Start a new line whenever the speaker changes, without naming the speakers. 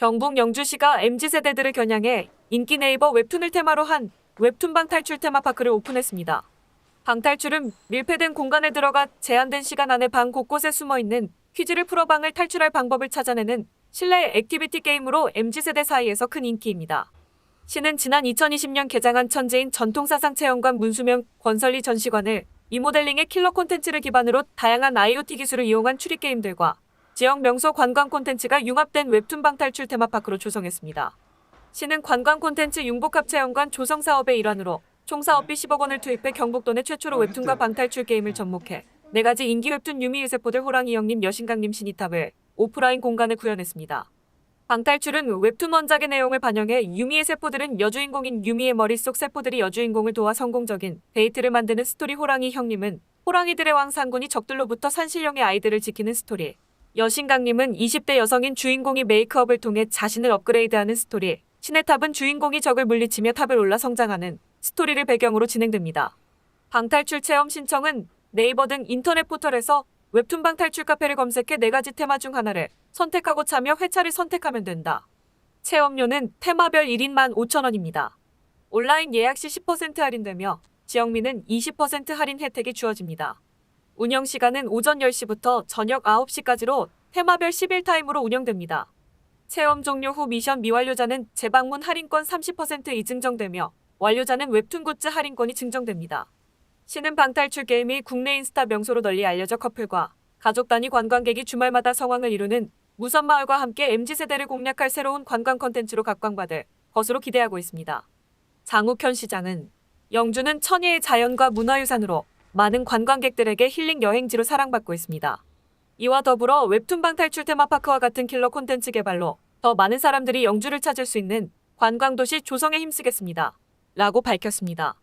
경북 영주시가 MZ세대들을 겨냥해 인기 네이버 웹툰을 테마로 한 웹툰 방 탈출 테마파크를 오픈했습니다. 방탈출은 밀폐된 공간에 들어가 제한된 시간 안에 방 곳곳에 숨어 있는 퀴즈를 풀어 방을 탈출할 방법을 찾아내는 실내 액티비티 게임으로 MZ세대 사이에서 큰 인기입니다. 시는 지난 2020년 개장한 천재인 전통사상 체험관 문수명 권설리 전시관을 리모델링의 킬러 콘텐츠를 기반으로 다양한 IoT 기술을 이용한 추리 게임들과 지역 명소 관광 콘텐츠가 융합된 웹툰 방탈출 테마파크로 조성했습니다. 시는 관광 콘텐츠 융복합 체험관 조성 사업의 일환으로 총 사업비 10억 원을 투입해 경북도 내 최초로 웹툰과 방탈출 게임을 접목해 네 가지 인기 웹툰 유미 유세포들 호랑이 형님 여신강님 신이탑을 오프라인 공간에 구현했습니다. 방탈출은 웹툰 원작의 내용을 반영해 유미의 세포들은 여주인공인 유미의 머릿속 세포들이 여주인공을 도와 성공적인 데이트를 만드는 스토리 호랑이 형님은 호랑이들의 왕 상군이 적들로부터 산신령의 아이들을 지키는 스토리 여신강님은 20대 여성인 주인공이 메이크업을 통해 자신을 업그레이드하는 스토리 신의 탑은 주인공이 적을 물리치며 탑을 올라 성장하는 스토리를 배경으로 진행됩니다. 방탈출 체험 신청은 네이버 등 인터넷 포털에서 웹툰 방탈출 카페를 검색해 네 가지 테마 중 하나를 선택하고 참여 회차를 선택하면 된다. 체험료는 테마별 1인만 5,000원입니다. 온라인 예약 시 10% 할인되며 지역민은 20% 할인 혜택이 주어집니다. 운영 시간은 오전 10시부터 저녁 9시까지로 테마별 10일 타임으로 운영됩니다. 체험 종료 후 미션 미완료자는 재방문 할인권 30% 이 증정되며 완료자는 웹툰 굿즈 할인권이 증정됩니다. 시는 방탈출 게임이 국내 인스타 명소로 널리 알려져 커플과 가족 단위 관광객이 주말마다 성황을 이루는 무선 마을과 함께 MZ세대를 공략할 새로운 관광 콘텐츠로 각광받을 것으로 기대하고 있습니다. 장욱현 시장은 영주는 천혜의 자연과 문화유산으로 많은 관광객들에게 힐링 여행지로 사랑받고 있습니다. 이와 더불어 웹툰 방 탈출 테마파크와 같은 킬러 콘텐츠 개발로 더 많은 사람들이 영주를 찾을 수 있는 관광도시 조성에 힘쓰겠습니다. 라고 밝혔습니다.